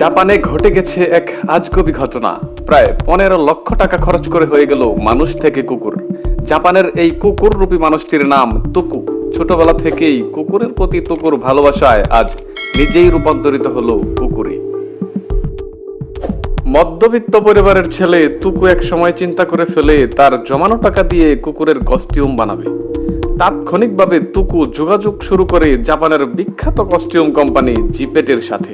জাপানে ঘটে গেছে এক আজগবি ঘটনা। প্রায় পনেরো লক্ষ টাকা খরচ করে হয়ে গেল মানুষ থেকে কুকুর। জাপানের এই কুকুর রূপী মানুষটির নাম তুকু। ছোটবেলা থেকেই কুকুরের প্রতি তুকুর ভালোবাসায় আজ নিজেই রূপান্তরিত হলো কুকুরে। মধ্যবিত্ত পরিবারের ছেলে তুকু এক সময় চিন্তা করে ফেলে তার জমানো টাকা দিয়ে কুকুরের কস্টিউম বানাবে। তাৎক্ষণিকভাবে তুকু যোগাযোগ শুরু করে জাপানের বিখ্যাত কস্টিউম কোম্পানি জিপেটের সাথে।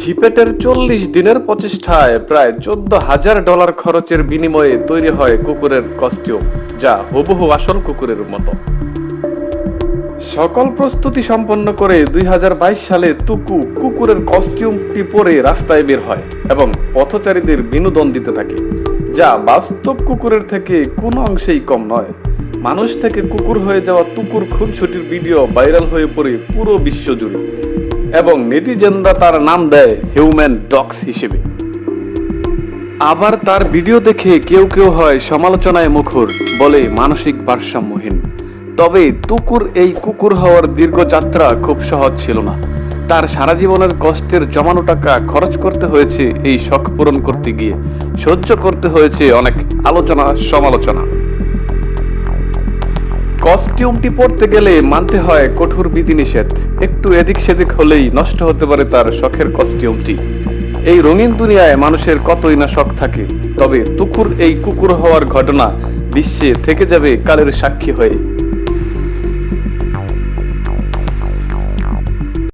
জিপেটের চল্লিশ দিনের প্রচেষ্টায় প্রায় চোদ্দ হাজার ডলার খরচের বিনিময়ে তৈরি হয় কুকুরের কস্টিউম যা হুবহু আসল কুকুরের মতো। সকল প্রস্তুতি সম্পন্ন করে দুই হাজার বাইশ সালে তুকু কুকুরের কস্টিউমটি পরে রাস্তায় বের হয় এবং পথচারীদের বিনোদন দিতে থাকে, যা বাস্তব কুকুরের থেকে কোনো অংশেই কম নয়। মানুষ থেকে কুকুর হয়ে যাওয়া তুকুর খুনছুটির ভিডিও ভাইরাল হয়ে পড়ে পুরো বিশ্ব জুড়ে এবং নেটিজেনরা তার নাম দেয় হিউম্যান ডগস হিসেবে। আবার তার ভিডিও দেখে কেউ কেউ হয় সমালোচনায় মুখর, বলে মানসিক ভারসাম্যহীন। তবে তুকুর এই কুকুর হওয়ার দীর্ঘ যাত্রা খুব সহজ ছিল না। তার সারা জীবনের কষ্টের জমানো টাকা খরচ করতে হয়েছে, এই শখ পূরণ করতে গিয়ে। সহ্য করতে হয়েছে অনেক আলোচনা সমালোচনা কস্টিউমটি পরতে গেলে মানতে হয় কঠোর বিধিনিষেধ। একটু এদিক সেদিক হলেই নষ্ট হতে পারে তার শখের কস্টিউমটি। এই রঙিন দুনিয়ায় মানুষের কতই না শখ থাকে। তবে তুকুর এই কুকুর হওয়ার ঘটনা বিশ্বে থেকে যাবে কালের সাক্ষী হয়ে।